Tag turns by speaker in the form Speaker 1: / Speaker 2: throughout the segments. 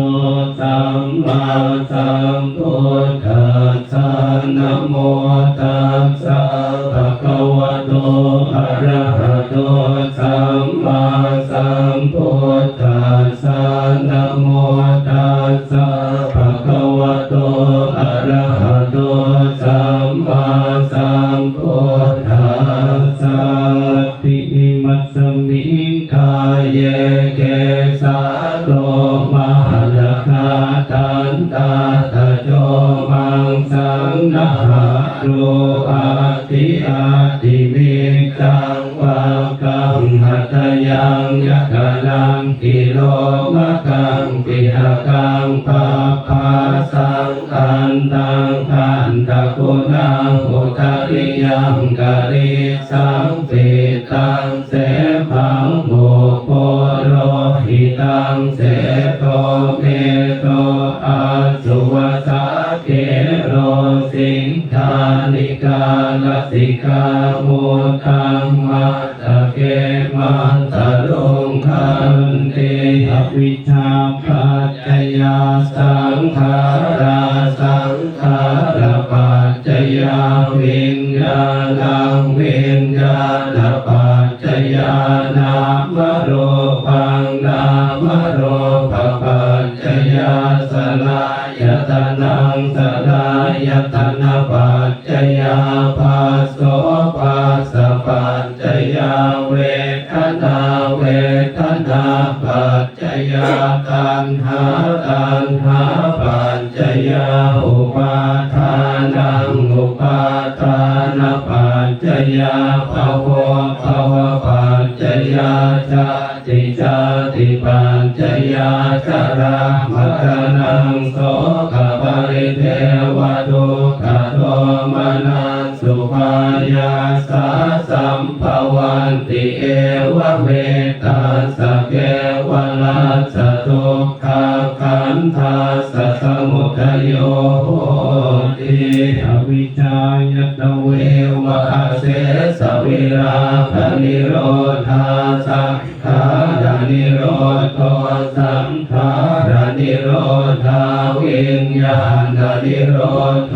Speaker 1: สัมมาสัมพุทธัสสะนะโมตัสสะภะคะวะโตอะระหะโตสัมมาสัมพุทธัสสะนะโมตัสสะภะคะวะโตอะระหะโตสัมมาสัมพุทธัสสะติมัสสมิงกายเยเกสาโลมา ตตาตโจมังสังนาหาโรอาติอาติวิตังวากังหัตยังยะกะลังกิโลมะกังปิหกังปะปาสังอันตังอันตะกุนังโอุตริยังกะริสังปิตังเสพังโมโปโรหิตังเส นามโรปังนามโรปปัจจยาสลายตนังสลายตนะปัจจยาภาโสปัสสะปัจจยาเวทนาเวทนาปัจจยาตัณหาตัณหาปัจจยาอุ จยาชาติชาติปัจจยาชรามรณังโสกปริเทวทุกขโทมนัสสุภายาสาสัมภวันติเอวเมตตาสเกวลัสสะทุกขขันธาสสมุทโย ติอวิชายตเววะเสสวิราคนิโรธาสังขารานิโรธสังขารานิโรธาวิญญาณนิโรธ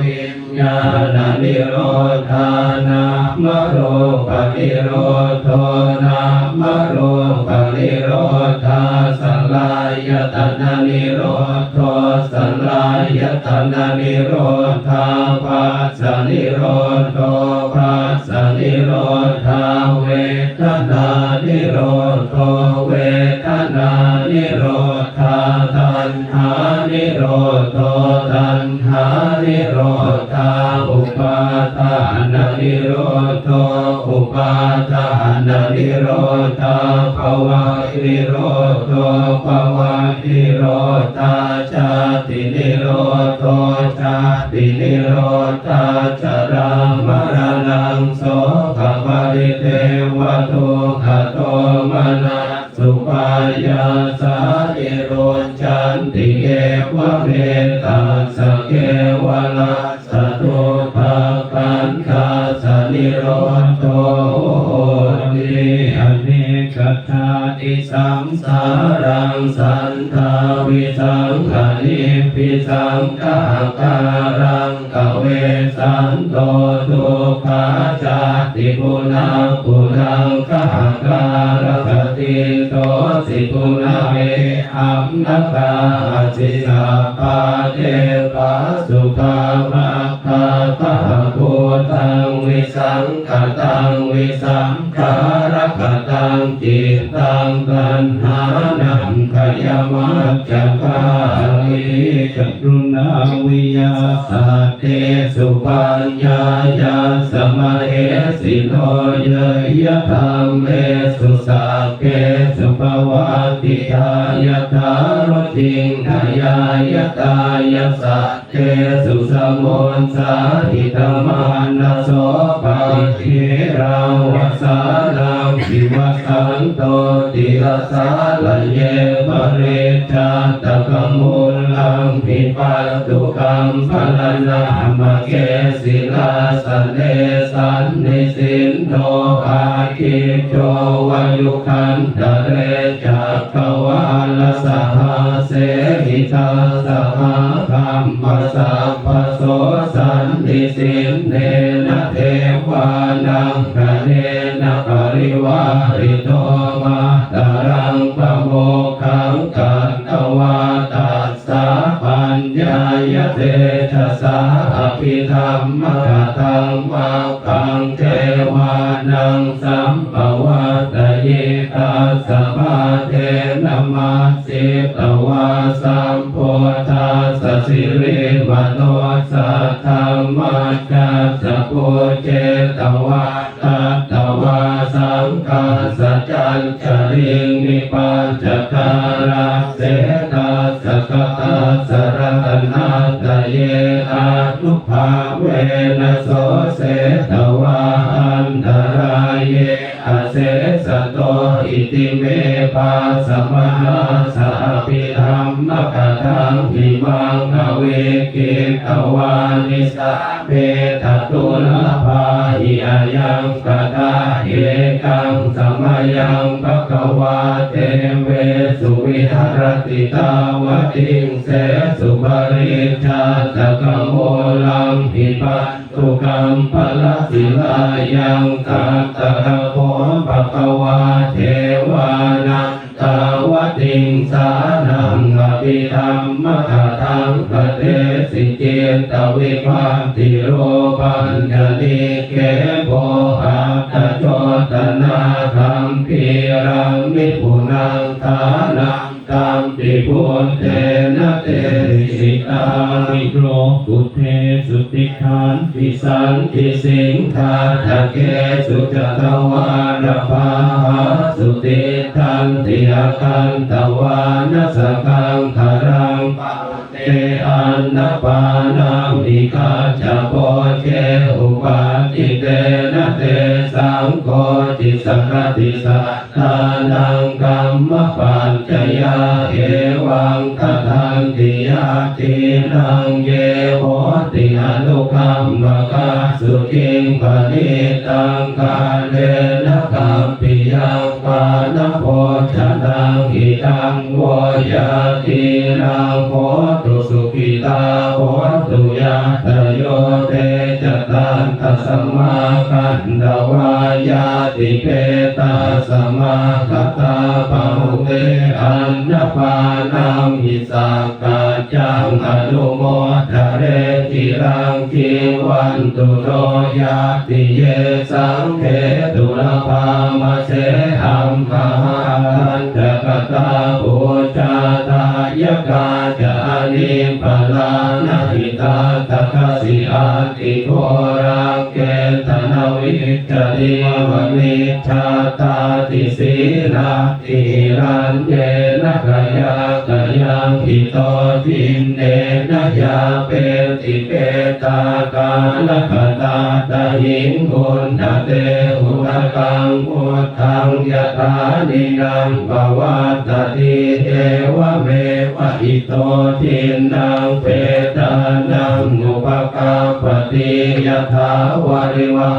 Speaker 1: วิญญาณนิโรธานามโรปนิโรธนามโรปนิโรธาสลายตนะนิโรธสลา ยตนะนิโรธาปัสสนิโรธปัสสนิโรธาเวทนานิโรธเวทนานิโรธาตัณหานิโรธตัณหานิโรธาอุปาทานนิโรธอุปาทานนิโรธาภวะนิโรธภวะนิโรธา ชาตินิโรธชาตินิโรธาชรามรณังโสภปริเทวทุขโทมนัสสุปายาสาเอโรจันติเอวเมตาสเกวลัสตุภาคันคาสนิโรธโตติอเนกชาติสังสาร สันทาวิสังขณิพิสังกาการังกเวสันโตทุกขาชาติปุนาปุนังกาการกติโตสิปุนาเวอัมนกาสิสาปาเทปาสุขามะคาตาภูตังวิสังขตังวิสังขารกตั งจิตตังตัณหานังขยมัจจคาลิกรุณาวิยาสัตเตสุปัญญายาสมาเอสิโลเยยะธรรมเมสุสัพเกสุปวัติทายะทารติงทายายะตายะสัพเกสุสมุนสาหิตมานะโสปะเทราวัสานังปิวาสันโตติรสาลเยปเรชาตกมุลลังปิปันตุกัมพลนามะเกศิลาสันเนสันนิสินโนอาคิโจวายุคันตะเรจักขวาลสหัสเสหิตาสหธรรมสัพพโสสันติสินเนนะเทวานังกะเนนะป ริวาริโตมาตารังปะโมขังกันตวาตัสสะปัญญายเตชะสาอภิธรรมกตังวาคังเทวานังสัมปวัตเยตัสสะภะเทนะมาสิตวาสัมโพธัสสิริมโนสัทธรรมัจจัสสะโพเจตวา ตัตตวาสังฆาสัจจันจริงนิปัญจการะเสตัสกตัสรตนาตเยอาทุภาเวนะโสเสตวาอันตรายเยอาเสสะโตอิติเมปาสมหา รมกตังหิมังอเวกิตวานิสาเปตตุลภาหิอายังกตาเอกังสมยังภะคะวาเตเวสุวิหรติตาวติงเสสุบริชาตกโมลังหิปัสสุกัมปะละสิลายังตัตตะโคภะคะวาเทวานังตาวติงสา ปิธรรมกตังปเทสิเจตวิภาติโรปัญญติเกโภหะตโจตนาธรรมพีรังนิพุนังทานัง ตัมปิพุทเทนะเตสิตามิโรกุเทสุติคานติสันติสิงทาทะเกสุจตวาดภาหาสุติทันติอาคันตวานัสกังคารังปะเตอันนปานังนิกาจโปเชอุปาติเตนะเตสังโฆติสังติสัท ธานังกัมมปัญจยาเอวังคทันติยาตินังเยโหติอนุคัมมกาสุขิงปณิตังกาเลนะกัมปิยังปานโพชนังอิตังโวยาตินังโหตุสุขิตาโหตุยาตโยเตจตันตสัมมาคันดวา ยาติเปตาสมาคตาปะหุเตอันนปานังหิสักาจังอนุโมทะเรติรังคิวันตุโตยาติเยสังเขตุลภามเสหัมมหันจะกตาปูชาตายกาจะอนิปลานาหิตาตะคสิอาติโกรังเกตนา วิจติวณิชาตาติสีนาติรันเยนะกายากายังหิโตทินเนนะยาเปติเปตากาลกตาตาหิงกุณเตอุตกังพุทธังยะถานินังภวัตติเทวเมวะอิโตทินังเปตานังอุปกาปฏิยะถาวาริวา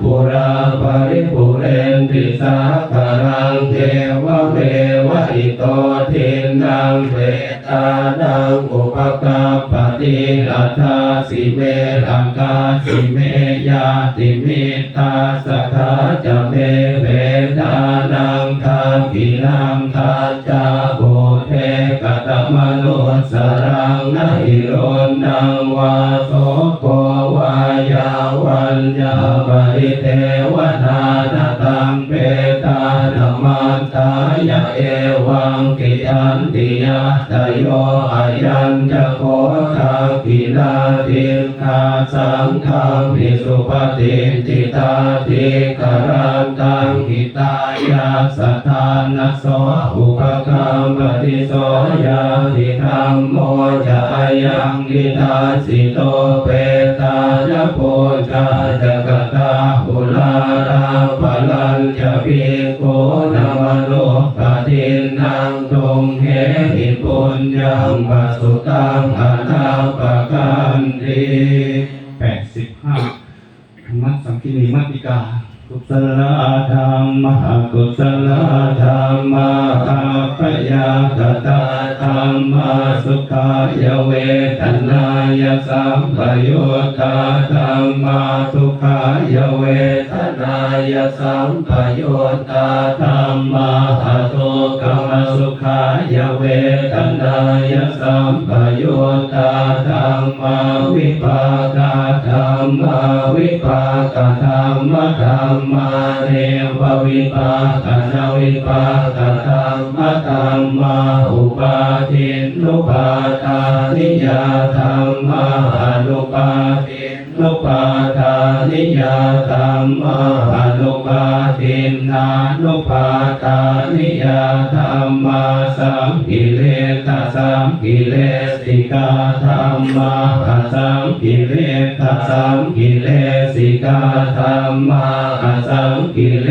Speaker 1: ปุราปริปุเรนติสาคารังเทวเมวะอิโตทินังเปตานังอุปกาปฏิอัฏฐาสิเมลังกาสิเมยาติมิตาสทาจะเมเวดานังทากินังทาจาโบเทกตมโนสรังนหิโรนังวาโสโกวายา วันยาบริเทวนานาตังเปตานามันตา ยะเอวังกิอันติยาตโยอายัญจะโคทากินาตินาสังฆังพิสุปฏิจิตาติกรันตังหิตายาสทานัสโสอุปกรรมปฏิโสยาติธรรมโมจะอายังกิตาสิโตเปตาจะโพชาจะกตาปุลาราปลัญจะพิโกนาม ทินังตงเหหิปุญญังปัสุตังอนาปกันติ
Speaker 2: แปดสิบห้าธรรมะสังคีนีมัตติกา
Speaker 1: กุศลธรรมะกุศลธรรมะอาภยากตาธรรมะสุขายเวทนายสัมปยุตตาธรรมะทุกขายเวทนายสัมปยุตตาธรรมะทุกขมสุขายเวทนายสัมปยุตตาธรรมะวิปากาธรรมะวิปากาธรรมะธรรมมมาเรววิปากานาวิปากาธรรมธรรมาอุปาทินุปาทานิยธรรมาอนุปาทินุปาทานิยธรรมาอนุปา ทินนานุปาทานิยาธรรมะสัมกิเลสสัมกิเลสิกาธรรมะสัมกิเลสสัมกิเลสิกาธรรมะสัมกิเล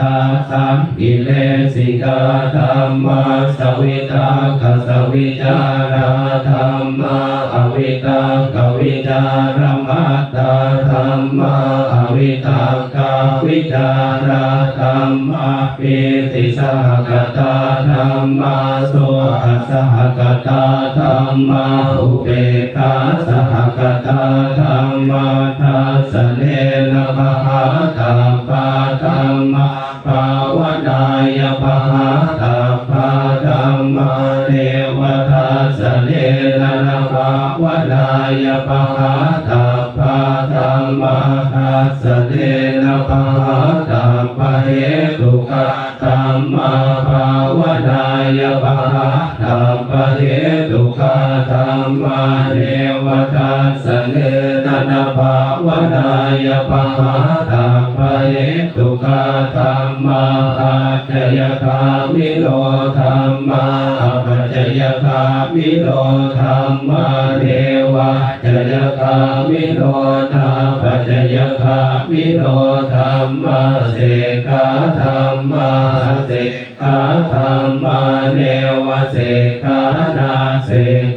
Speaker 1: สสัมกิเลสิกาธรรมะสวิตาคสวิจาราธรรมะอวิตากวิจารมัตตาธรรมะ วิตากาวิจาราธรรมะปิติสหกตาธรรมะโสสหกตาธรรมะอุเบกาสหกตาธรรมะทัสเนนะมหาตาปาธรรมะภาวนายปหาตาปาธรรมะเทวทัสเนนะภาวนายปหาตา ทัสสเนนะภาตาปะเหตุกะธรรมะภาวนายปหาตาปะเหตุกะธรรมะเทวทัสสเนนะภาวนายปหาตาปะเหตุกะธรรมะอาจยคามิโลธรรมะอัจยคามิโลธรรมะเทวะจยคามิโลนาปัจจย คามิโลธรรมะเสกาธรรมะเสกาธรรมะเนวะเสกานาเส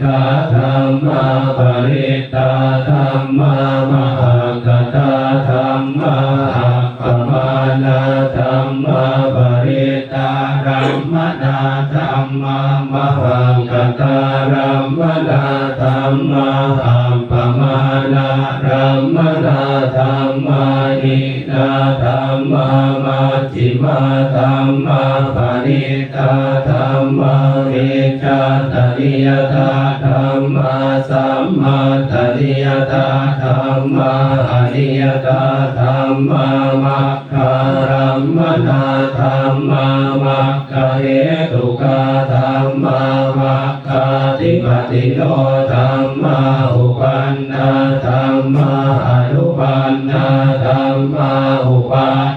Speaker 1: กาธรรมะปริตตาธรรมะมหากตาธรรมะอัปมานาธรรมะปริตตารัมมนาธรรมะมหากตารัมมนาธรรมะอัปมานา ธรัมนาธรรมะนินาธรรมะมัจจิมาธรรมะปณิตาธรรมะเวชาตนิยตาธรรมะสัมมาตนิยตาธรรมะอนิยตาธรรมะมัคคารัมมนาธรรมะมัคคเหตุกาธรรมะมัคคาติปติโยธรรมะอุปันนา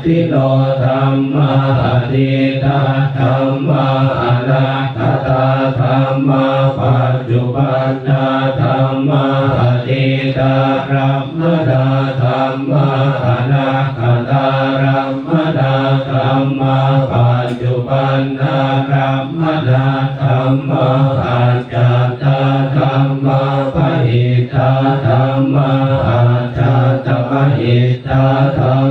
Speaker 1: ทิโนธรรมะอดีตาธรรมะอนาคตาธรรมะปัจจุบันนาธรรมะอดีตารัมมนาธรรมะอนาคตารัมมนาธรรมะปัจจุบันนารัมมนาธรรมะอาจาตาธรรมะปหิตาธรรมะอาจาตปหิตาธรร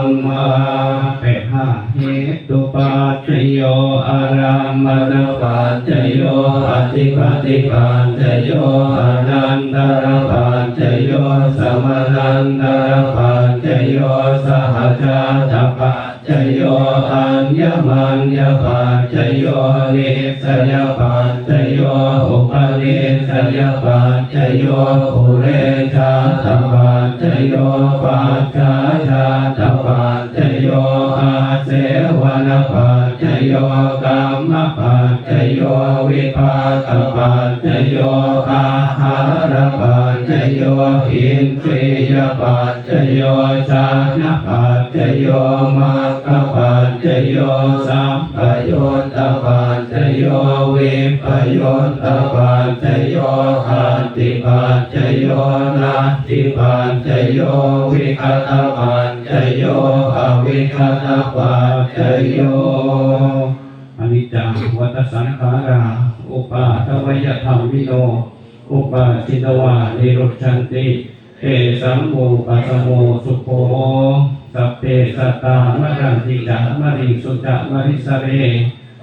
Speaker 1: ธรรมะเปหะเหตุปัจจโยอารามณปัจจโยอธิปติปัจจโยอนันตรปัจจโยสมนันตรปัจจโยสหชาตปัจจโยอัญญมัญญปัจจโยนิสยปัจจโยอุปนิสยปัจจโยอุเรชาตปัจจโยปัจจา เสวนาปัจจโยกรรมปัจจโยวิปัสสปัจจโยอา หารปัจจโยอินทรียปัจจโยชานะปัจจโยมัคคปัจจโยสัมปโยตปัจจโยวิปโยตปัจจโยหัตติปัจจโยนาทิปัจจโยวิคตปัจจโยอวิคตปัจจโยอนิจจังวัฏสังขารา อุปาทวยธรรมวิโน อุปาจิตวานิรุชันติเอสัมโมปัสโมสุโภสัพเพสัตตามรันติจามริสุจามริสเร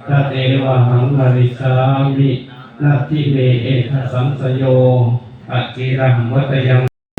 Speaker 1: ตเตวะหังมริสามินาทิเมเอทสังสโยอกิรังวัตยัง